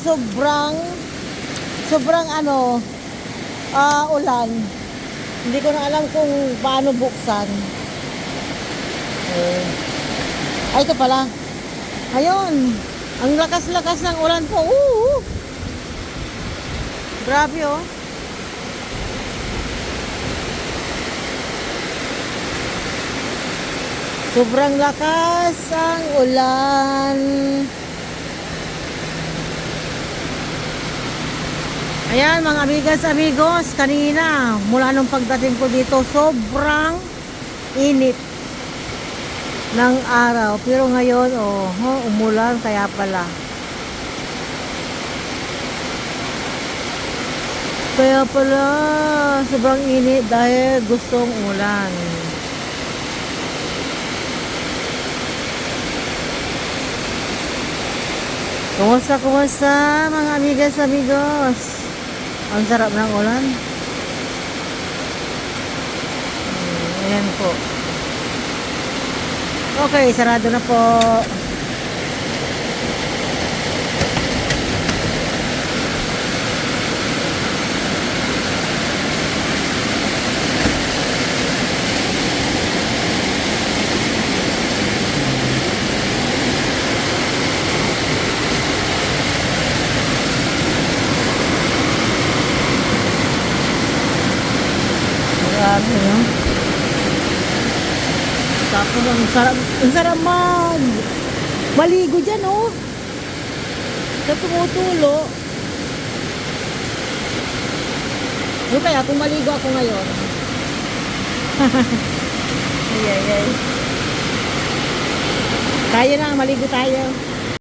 sobrang sobrang ano ah ulan. Hindi ko na alam kung paano buksan. Eh. Ay, ito pala. Ayun. Ang lakas-lakas ng ulan po. Oo. Grabe oh. Sobrang lakas ang ulan. Ayan mga amigas amigos, kanina mula nung pagdating ko dito sobrang init ng araw. Pero ngayon, oh, oh umulan kaya pala. Kaya pala sobrang init dahil gustong umulan. Kumusta, kumusta mga amigas, amigos? Ang sarap ng ulan. Ayan po. Okay, sarado na po. Grabe, no? Tapos ang sarap, ang sarap mag maligo dyan, oh. Sa tumutulo. Ano kaya kung maligo ako ngayon? ay, ay, ay. Tayo na, maligo tayo.